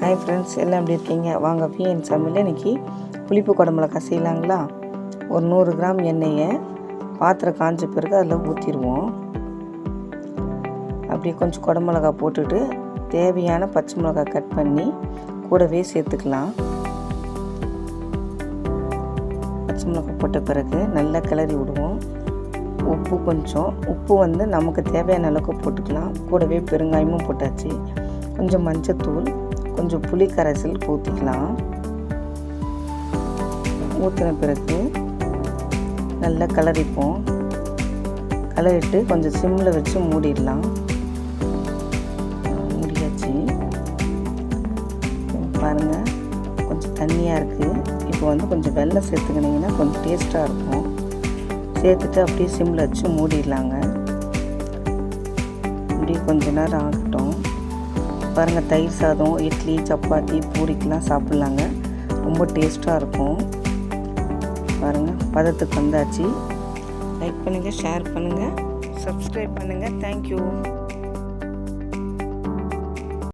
Hi friends எல்லாம் எப்படி இருக்கீங்க? வாங்க பிஎன் சமையல். இன்னைக்கு புளிப்பு குடமிளகா செய்யலாங்களா ஒரு நூறு கிராம் எண்ணெயை பாத்திரம் காஞ்ச பிறகு அதில் ஊற்றிடுவோம் அப்படியே கொஞ்சம் குடமிளகா போட்டுட்டு தேவையான பச்சை மிளகா கட் பண்ணி கூடவே சேர்த்துக்கலாம். பச்சை மிளகா போட்ட பிறகு நல்லா கிளறி விடுவோம். உப்பு கொஞ்சம். உப்பு வந்து நமக்கு தேவையான அளவுக்கு போட்டுக்கலாம். கூடவே பெருங்காயமும் போட்டாச்சு. கொஞ்சம் மஞ்சத்தூள் கொஞ்சம் புளி கரைசல் ஊற்றிக்கலாம் ஊற்றின பிறகு நல்லா கிளறிப்போம் கிளறிட்டு கொஞ்சம் சிம்மில் வச்சு மூடிடலாம். மூடியாச்சு. பாருங்கள் கொஞ்சம் தண்ணியாக இருக்குது இப்போ வந்து கொஞ்சம் வெள்ளம் சேர்த்துக்கினீங்கன்னா கொஞ்சம் டேஸ்ட்டாக இருக்கும். சேர்த்துட்டு அப்படியே சிம்மில் வச்சு மூடிடலாங்க. அப்படியே கொஞ்ச நேரம் ஆகட்டும். பாருங்கள் தயிர் சாதம் இட்லி சப்பாத்தி பூரிக்கெலாம் சாப்பிட்லாங்க. ரொம்ப டேஸ்ட்டாக இருக்கும். பாருங்கள் பதத்துக்கு வந்தாச்சு. லைக் பண்ணுங்கள் ஷேர் பண்ணுங்கள் சப்ஸ்கிரைப் பண்ணுங்கள் தேங்க்யூ